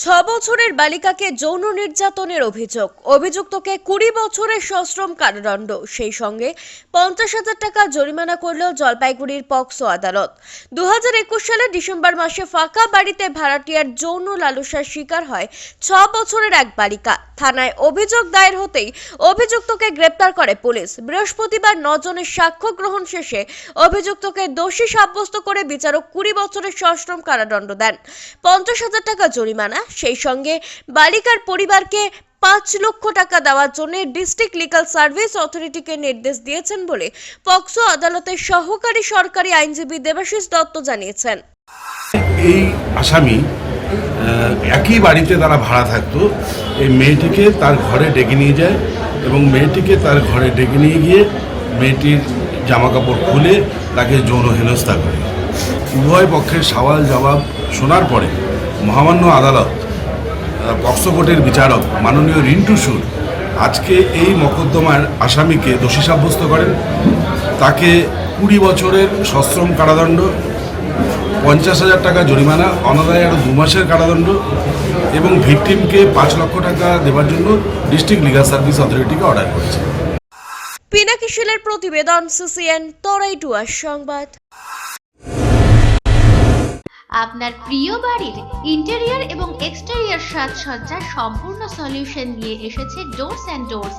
ছ বছরের বালিকাকে যৌন নির্যাতনের অভিযোগ। অভিযুক্তকে কুড়ি বছরের সশ্রম কারাদণ্ড। সেই সঙ্গে পঞ্চাশ হাজার টাকা জরিমানা করল জলপাইগুড়ির পক্সো আদালত। দু হাজার একুশ সালের ডিসেম্বর মাসে ফাঁকা বাড়িতে ভাড়াটিয়ার যৌন লালসার শিকার হয় ছ বছরের এক বালিকা। থানায় অভিযোগ দায়ের হতেই অভিযুক্তকে গ্রেপ্তার করে পুলিশ। বৃহস্পতিবার নজনের সাক্ষ্য গ্রহণ শেষে অভিযুক্তকে দোষী সাব্যস্ত করে বিচারক কুড়ি বছরের সশ্রম কারাদণ্ড দেন। পঞ্চাশ হাজার টাকা জরিমানা সেই সঙ্গে বালিকার পরিবারকে পাঁচ লক্ষ টাকা দেওয়ার জন্য ডিস্ট্রিক্ট লিগাল সার্ভিস অথরিটিকে নির্দেশ দিয়েছেন বলে পক্সো আদালতের সহকারী সরকারি আইনজীবী দেবাশিস দত্ত জানিয়েছেন। এই আসামি একই বাড়িতে তারা ভাড়া থাকতো। এই মেয়েটিকে তার ঘরে ডেকে নিয়ে যায় এবং মেয়েটিকে তার ঘরে ডেকে নিয়ে গিয়ে মেয়েটির জামা কাপড় খুলে তাকে যৌন হেনস্থা করে। উভয় পক্ষের সওয়াল জবাব শোনার পরে মহামান্য আদালত আহ, বিচারক মাননীয় রিন্টু সুর আজকে এই মকদ্দমার আসামিকে দোষী সাব্যস্ত করেন। তাকে কুড়ি বছরের সশ্রম কারাদণ্ড পঞ্চাশ হাজার টাকা জরিমানা অনাদায় আরও দু মাসের কারাদণ্ড এবং ভিকটিমকে পাঁচ লক্ষ টাকা দেওয়ার জন্য ডিস্ট্রিক্ট লিগাল সার্ভিস অথরিটিকে অর্ডার করেছে। পিনাকি শিলের প্রতিবেদন সিসিএন তরাইটুয়ার সংবাদ। আপনার প্রিয় বাড়ির ইন্টেরিয়ার এবং এক্সটেরিয়র সাজসজ্জার সম্পূর্ণ সলিউশন নিয়ে এসেছে ডোরস অ্যান্ড ডোরস